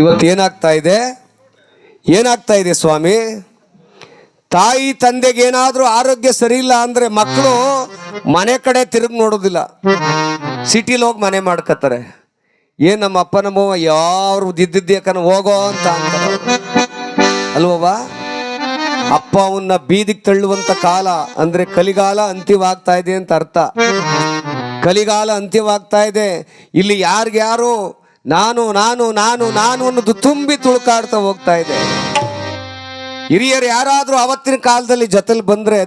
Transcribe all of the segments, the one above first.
ಇವತ್ತು ಏನಾಗ್ತಾ ಇದೆ? ಏನಾಗ್ತಾ ಇದೆ ಸ್ವಾಮಿ? ತಾಯಿ ತಂದೆಗೆ ಏನಾದರೂ ಆರೋಗ್ಯ ಸರಿ ಇಲ್ಲ ಅಂದ್ರೆ ಮಕ್ಕಳು ಮನೆ ಕಡೆ ತಿರುಗಿ ನೋಡೋದಿಲ್ಲ. ಸಿಟಿಲಿ ಹೋಗಿ ಮನೆ ಮಾಡ್ಕೋತಾರೆ ಏನ್ ನಮ್ಮ ಅಪ್ಪ ನಮ್ಮವ್ವ ಯಾರು ದಿದ್ದಿದ್ದೇಕನ ಹೋಗೋ ಅಂತ ಅಂತಾರೆ. ಅಲ್ವವ್ವ? ಅಪ್ಪ ಅವನ್ನ ಬೀದಿಗೆ ತಳ್ಳುವಂತ ಕಾಲ ಅಂದ್ರೆ ಕಲಿಗಾಲ ಅಂತ್ಯವಾಗ್ತಾ ಇದೆ ಅಂತ ಅರ್ಥ. ಕಲಿಗಾಲ ಅಂತ್ಯವಾಗ್ತಾ ಇದೆ. ಇಲ್ಲಿ ಯಾರಿಗ್ಯಾರು ನಾನು ನಾನು ನಾನು ನಾನು ಅನ್ನೋದು ತುಂಬಿ ತುಳುಕಾಡ್ತಾ ಹೋಗ್ತಾ ಇದೆ. ಹಿರಿಯರು ಯಾರಾದರೂ ಅವತ್ತಿನ ಕಾಲದಲ್ಲಿ ಜೊತೆಲಿ ಬಂದರೆ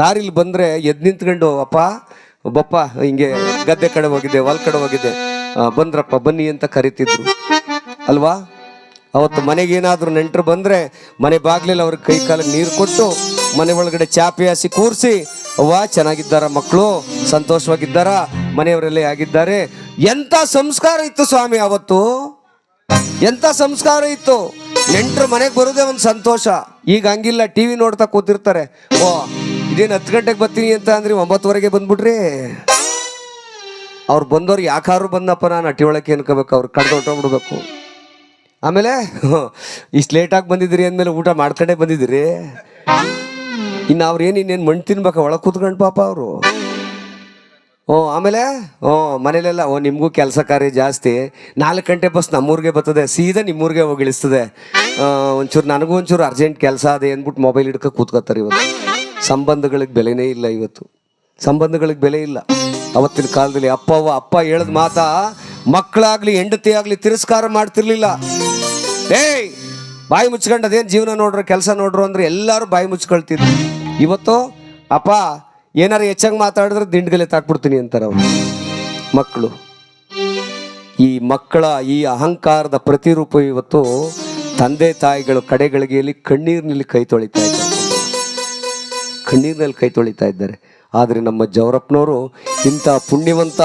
ದಾರಿಲಿ ಬಂದರೆ ಎದ್ದು ನಿಂತ್ಕೊಂಡು, ಅಪ್ಪ ಒಬ್ಬಪ್ಪ ಹಿಂಗೆ ಗದ್ದೆ ಕಡೆ ಹೋಗಿದ್ದೆ, ಹೊಲ ಕಡೆ ಹೋಗಿದ್ದೆ ಬಂದ್ರಪ್ಪ, ಬನ್ನಿ ಅಂತ ಕರಿತಿದ್ರು. ಅಲ್ವಾ? ಅವತ್ತು ಮನೆಗೆ ಏನಾದರೂ ನೆಂಟರು ಬಂದರೆ, ಮನೆ ಬಾಗಿಲಲ್ಲಿ ಅವ್ರ ಕೈ ಕಾಲಿಗೆ ನೀರು ಕೊಟ್ಟು, ಮನೆ ಒಳಗಡೆ ಚಾಪೆ ಹಾಸಿ ಕೂರಿಸಿ, ಅವ್ವ, ಚೆನ್ನಾಗಿದ್ದಾರ ಮಕ್ಕಳು? ಸಂತೋಷವಾಗಿದ್ದಾರ? ಮನೆಯವರೆಲ್ಲ ಆಗಿದ್ದಾರೆ. ಎಂತ ಸಂಸ್ಕಾರ ಇತ್ತು ಸ್ವಾಮಿ ಅವತ್ತು? ಎಂತ ಸಂಸ್ಕಾರ ಇತ್ತು? ನೆಂಟರು ಮನೆಗೆ ಬರೋದೇ ಒಂದು ಸಂತೋಷ. ಈಗ ಹಂಗಿಲ್ಲ ಟಿ ವಿ ನೋಡ್ತಾ ಕೂತಿರ್ತಾರೆ. ಓ, ಇದೇನು ಹತ್ತು ಗಂಟೆಗೆ ಬರ್ತೀನಿ ಅಂತ ಅಂದ್ರೆ ಒಂಬತ್ತುವರೆಗೆ ಬಂದ್ಬಿಟ್ರಿ ಅವ್ರು ಬಂದವ್ರು ಯಾಕಾದ್ರು ಬಂದಪ್ಪ ನಾನು, ಅಟ್ಟಿ ಒಳಕ್ಕೆ ಅನ್ಕೋಬೇಕು, ಅವ್ರು ಕಡ್ದು ಹೊಟ್ಟೋಗ್ಬಿಡ್ಬೇಕು ಆಮೇಲೆ, ಇಷ್ಟು ಲೇಟಾಗಿ ಬಂದಿದ್ದೀರಿ ಅಂದಮೇಲೆ ಊಟ ಮಾಡ್ಕೊಂಡೇ ಬಂದಿದ್ದೀರಿ? ಇನ್ನು ಅವ್ರು ಏನು ಇನ್ನೇನು ಮಣ್ಣು ತಿನ್ಬೇಕಾ, ಒಳಗೆ ಕೂತ್ಕೊಂಡು ಪಾಪ ಅವರು. ಓ, ಆಮೇಲೆ? ಓ, ಮನೇಲೆಲ್ಲ, ಓ, ನಿಮಗೂ ಕೆಲಸ ಕಾರ್ಯ ಜಾಸ್ತಿ. ನಾಲ್ಕು ಗಂಟೆ ಬಸ್ ನಮ್ಮೂರಿಗೆ ಬರ್ತದೆ, ಸೀದಾ ನಿಮ್ಮೂರಿಗೆ ಹೋಗಿ ಇಳಿಸ್ತದೆ ಒಂಚೂರು ನನಗೂ ಒಂಚೂರು ಅರ್ಜೆಂಟ್ ಕೆಲಸ ಅದೇ ಅಂದ್ಬಿಟ್ಟು ಮೊಬೈಲ್ ಹಿಡ್ಕೊ ಕೂತ್ಕೋತಾರೆ ಇವತ್ತು. ಸಂಬಂಧಗಳಿಗೆ ಬೆಲೆನೇ ಇಲ್ಲ ಇವತ್ತು. ಸಂಬಂಧಗಳಿಗೆ ಬೆಲೆ ಇಲ್ಲ. ಅವತ್ತಿನ ಕಾಲದಲ್ಲಿ ಅಪ್ಪ, ಅವ್ವ, ಅಪ್ಪ ಹೇಳದ ಮಾತಾ, ಮಕ್ಕಳಾಗ್ಲಿ, ಹೆಂಡತಿ ಆಗ್ಲಿ ತಿರಸ್ಕಾರ ಮಾಡ್ತಿರ್ಲಿಲ್ಲ. ಏಯ್, ಬಾಯಿ ಮುಚ್ಕೊಂಡು ಅದೇನು ಜೀವನ ನೋಡ್ರು, ಕೆಲಸ ನೋಡ್ರು ಅಂದ್ರೆ ಎಲ್ಲರೂ ಬಾಯಿ ಮುಚ್ಕೊಳ್ತಿದ್ರು. ಇವತ್ತು, ಅಪ್ಪ ಏನಾರು ಹೆಚ್ಚಾಗಿ ಮಾತಾಡಿದ್ರೆ ದಿಂಡ್ಗಲೆ ತಾಕ್ಬಿಡ್ತೀನಿ ಅಂತಾರೆ ಅವರು. ಮಕ್ಕಳು. ಈ ಮಕ್ಕಳ ಈ ಅಹಂಕಾರದ ಪ್ರತಿರೂಪ ಇವತ್ತು ತಂದೆ ತಾಯಿಗಳು ಕಡೆಗಳಿಗೆಯಲ್ಲಿ ಕಣ್ಣೀರಿನಲ್ಲಿ ಕೈ ತೊಳಿತಾ ಇದ್ದಾರೆ. ಕಣ್ಣೀರಿನಲ್ಲಿ ಕೈ ತೊಳಿತಾ ಇದ್ದಾರೆ. ಆದರೆ ನಮ್ಮ ಜವರಪ್ಪನವರು ಇಂಥ ಪುಣ್ಯವಂತ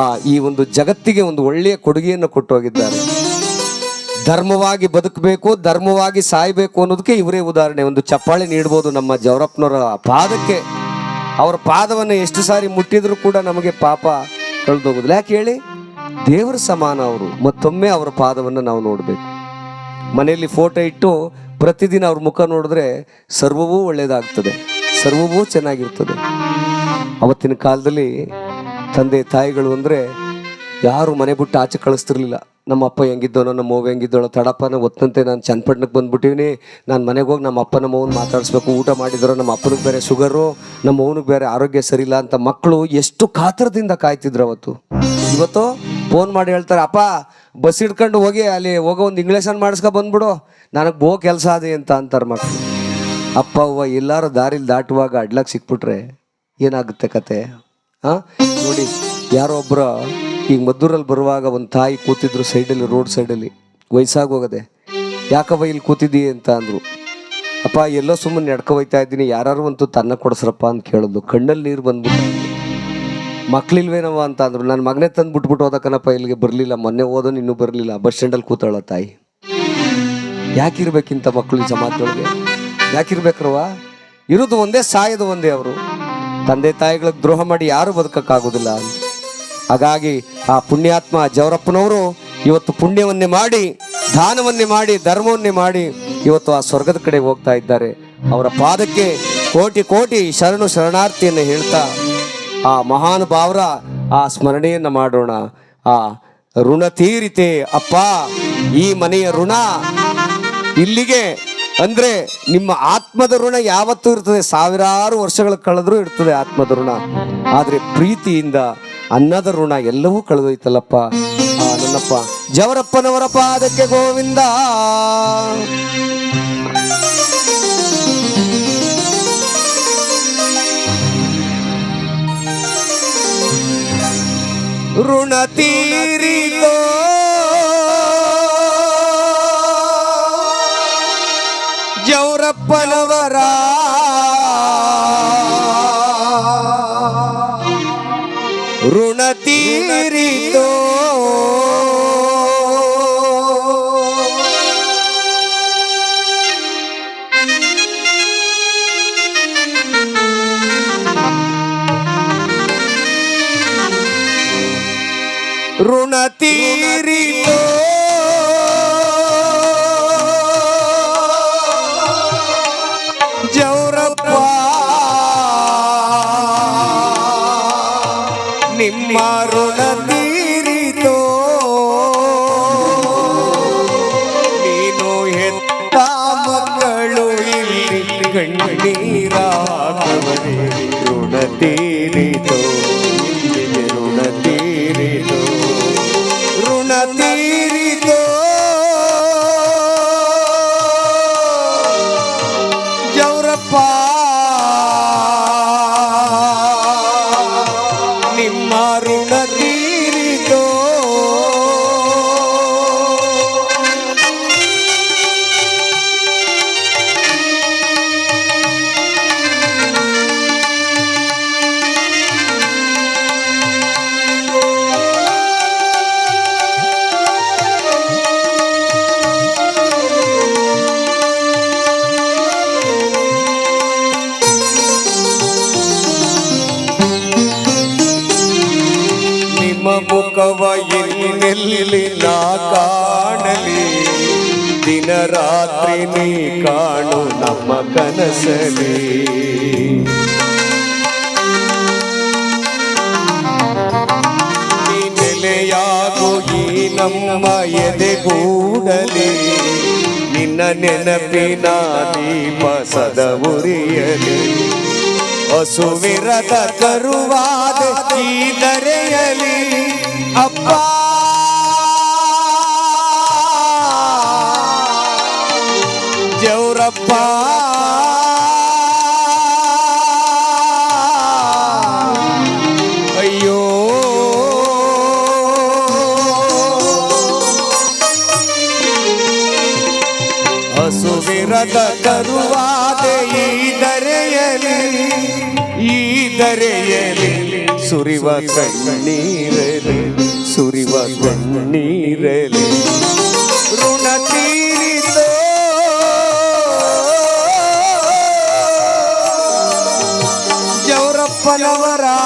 ಆ ಈ ಒಂದು ಜಗತ್ತಿಗೆ ಒಂದು ಒಳ್ಳೆಯ ಕೊಡುಗೆಯನ್ನು ಕೊಟ್ಟು ಹೋಗಿದ್ದಾರೆ ಧರ್ಮವಾಗಿ ಬದುಕಬೇಕು, ಧರ್ಮವಾಗಿ ಸಾಯಬೇಕು ಅನ್ನೋದಕ್ಕೆ ಇವರೇ ಉದಾಹರಣೆ. ಒಂದು ಚಪ್ಪಾಳೆ ನೀಡ್ಬೋದು ನಮ್ಮ ಜವರಪ್ಪನವರ ಪಾದಕ್ಕೆ. ಅವರ ಪಾದವನ್ನು ಎಷ್ಟು ಸಾರಿ ಮುಟ್ಟಿದ್ರು ಕೂಡ ನಮಗೆ ಪಾಪ ಕಳೆದೋಗೋದಿಲ್ಲ. ಯಾಕೆ ಹೇಳಿ? ದೇವರ ಸಮಾನ ಅವರು, ಮತ್ತೊಮ್ಮೆ ಅವರ ಪಾದವನ್ನು ನಾವು ನೋಡಬೇಕು. ಮನೆಯಲ್ಲಿ ಫೋಟೋ ಇಟ್ಟು ಪ್ರತಿದಿನ ಅವ್ರ ಮುಖ ನೋಡಿದ್ರೆ ಸರ್ವವೂ ಒಳ್ಳೆಯದಾಗ್ತದೆ ಸರ್ವವೂ ಚೆನ್ನಾಗಿರ್ತದೆ. ಅವತ್ತಿನ ಕಾಲದಲ್ಲಿ ತಂದೆ ತಾಯಿಗಳು ಅಂದರೆ ಯಾರು ಮನೆ ಬಿಟ್ಟು ಆಚೆ ಕಳಿಸ್ತಿರ್ಲಿಲ್ಲ. ನಮ್ಮ ಅಪ್ಪ ಹೆಂಗಿದ್ದೋನೋ, ನಮ್ಮ ಅವ್ವ ಹೆಂಗಿದ್ದೋನೋ ತಡಪ್ಪನ ಒತ್ತಂತೆ ನಾನು ಚನ್ನಪಟ್ಟಣಕ್ಕೆ ಬಂದ್ಬಿಟ್ಟಿವ್ನಿ. ನಾನು ಮನೆಗೆ ಹೋಗಿ ನಮ್ಮ ಅಪ್ಪ ನಮ್ಮ ಅವ್ನ ಮಾತಾಡಿಸ್ಬೇಕು, ಊಟ ಮಾಡಿದ್ರು, ನಮ್ಮ ಅಪ್ಪನಿಗೆ ಬೇರೆ ಶುಗರು ನಮ್ಮ ಅವ್ನಿಗೆ ಬೇರೆ ಆರೋಗ್ಯ ಸರಿಯಿಲ್ಲ ಅಂತ ಮಕ್ಕಳು ಎಷ್ಟು ಕಾತರದಿಂದ ಕಾಯ್ತಿದ್ರು ಅವತ್ತು. ಇವತ್ತು ಫೋನ್ ಮಾಡಿ ಹೇಳ್ತಾರೆ, ಅಪ್ಪ ಬಸ್ ಹಿಡ್ಕೊಂಡು ಹೋಗಿ ಅಲ್ಲಿ ಹೋಗೋ ಒಂದು ಇಂಗ್ಲೀಷನ್ನು ಮಾಡಿಸ್ಕೊ ಬಂದ್ಬಿಡು. ನನಗೆ ಬೋ ಕೆಲಸ ಅದೇ ಅಂತ ಅಂತಾರೆ ಮಕ್ಕಳು ಅಪ್ಪ, ಅವ್ವ ಎಲ್ಲರೂ ದಾರಿಲಿ ದಾಟುವಾಗ ಅಡ್ಲಕ್ಕೆ ಸಿಕ್ಬಿಟ್ರೆ ಏನಾಗುತ್ತೆ ಕತೆ? ಹಾಂ? ನೋಡಿ, ಯಾರೋ ಒಬ್ಬರ ಈಗ ಮದ್ದೂರಲ್ಲಿ ಬರುವಾಗ ಒಂದು ತಾಯಿ ಕೂತಿದ್ರು ಸೈಡಲ್ಲಿ, ರೋಡ್ ಸೈಡಲ್ಲಿ. ವಯಸ್ಸಾಗಿ ಹೋಗದೆ ಯಾಕವ ಇಲ್ಲಿ ಕೂತಿದ್ದೀ ಅಂತ ಅಂದರು. ಅಪ್ಪ, ಎಲ್ಲೋ ಸುಮ್ಮನೆ ನಡ್ಕೊ ಹೋಯ್ತಾ ಇದ್ದೀನಿ. ಯಾರು ಅಂತೂ ತನ್ನ ಕೊಡಿಸ್ರಪ್ಪ ಅಂತ ಕೇಳಿದ್ಲು. ಕಣ್ಣಲ್ಲಿ ನೀರು ಬಂದ್ಬಿಟ್ಟು ಮಕ್ಳಿಲ್ವೇನವ ಅಂತ ಅಂದರು. ನನ್ನ ಮಗನೇ ತಂದು ಬಿಟ್ಬಿಟ್ಟು ಹೋದಕ್ಕನಪ್ಪ ಇಲ್ಲಿಗೆ ಬರಲಿಲ್ಲ. ಮೊನ್ನೆ ಓದೋನು ಇನ್ನೂ ಬರಲಿಲ್ಲ. ಬಸ್ ಸ್ಟ್ಯಾಂಡಲ್ಲಿ ಕೂತಾಳ ತಾಯಿ. ಯಾಕಿರ್ಬೇಕಿಂತ ಮಕ್ಕಳು ಈ ಸಮಾಜದೊಳಗೆ? ಯಾಕಿರ್ಬೇಕ್ರವ ಇರೋದು ಒಂದೇ, ಸಾಯದು ಒಂದೇ ಅವರು. ತಂದೆ ತಾಯಿಗಳಿಗೆ ದ್ರೋಹ ಮಾಡಿ ಯಾರು ಬದುಕಕ್ಕಾಗೋದಿಲ್ಲ. ಹಾಗಾಗಿ ಆ ಪುಣ್ಯಾತ್ಮ ಜವರಪ್ಪನವರು ಇವತ್ತು ಪುಣ್ಯವನ್ನೇ ಮಾಡಿ, ದಾನವನ್ನೇ ಮಾಡಿ, ಧರ್ಮವನ್ನೇ ಮಾಡಿ ಇವತ್ತು ಆ ಸ್ವರ್ಗದ ಕಡೆ ಹೋಗ್ತಾ ಇದ್ದಾರೆ. ಅವರ ಪಾದಕ್ಕೆ ಕೋಟಿ ಕೋಟಿ ಶರಣು ಶರಣಾರ್ಥಿಯನ್ನು ಹೇಳ್ತಾ ಆ ಮಹಾನುಭಾವರ ಆ ಸ್ಮರಣೆಯನ್ನು ಮಾಡೋಣ. ಆ ಋಣ ತೀರಿತೆ ಅಪ್ಪ, ಈ ಮನೆಯ ಋಣ ಇಲ್ಲಿಗೆ. ಅಂದ್ರೆ ನಿಮ್ಮ ಆತ್ಮದ ಋಣ ಯಾವತ್ತೂ ಇರ್ತದೆ, ಸಾವಿರಾರು ವರ್ಷಗಳ ಕಳೆದ್ರೂ ಇರ್ತದೆ ಆತ್ಮದ ಋಣ. ಆದರೆ ಪ್ರೀತಿಯಿಂದ ಅನ್ನದ ಋಣ ಎಲ್ಲವೂ ಕಳೆದೋಯ್ತಲ್ಲಪ್ಪ. ನನ್ನಪ್ಪ. ಜವರಪ್ಪನವರ ಪಾದಕ್ಕೆ ಗೋವಿಂದ. ಋಣ ತೀರಿತೋ ಋಣ ತೀರಿತೋ ನಿಮ್ಮ ಋಣ ಇನ್ನೆಲ್ಲಿ ನಾ ಕಾಣಲಿ? ದಿನ ರಾತ್ರಿ ನೀ ಕಾಣು ನಮ್ಮ ಕನಸಲಿ. ನೆಲೆಯಾಗು ಈ ನಮ್ಮ ಎದೆಗೂಡಲಿ. ನಿನ್ನ ನೆನಪಿನ ದೀಪ ಸದ ಉರಿಯಲಿ. ಹಸುವಿರದ ಕರುವಾದ ಈ ದರೆಯಲಿ. ಅಪ್ಪ ಜೌರಪ್ಪ ಅಯ್ಯೋ. ಹಸುವಿರದ ಕರುವಾದ ಈ ದರೆಯಲಿ ಈ ದರೆಯಲಿ ಸುರಿವ ಕಣ್ಣೀರಲಿ ಸುರಿವ ಕಣ್ಣೀರಲಿ ಪಲ್ಲವರಾ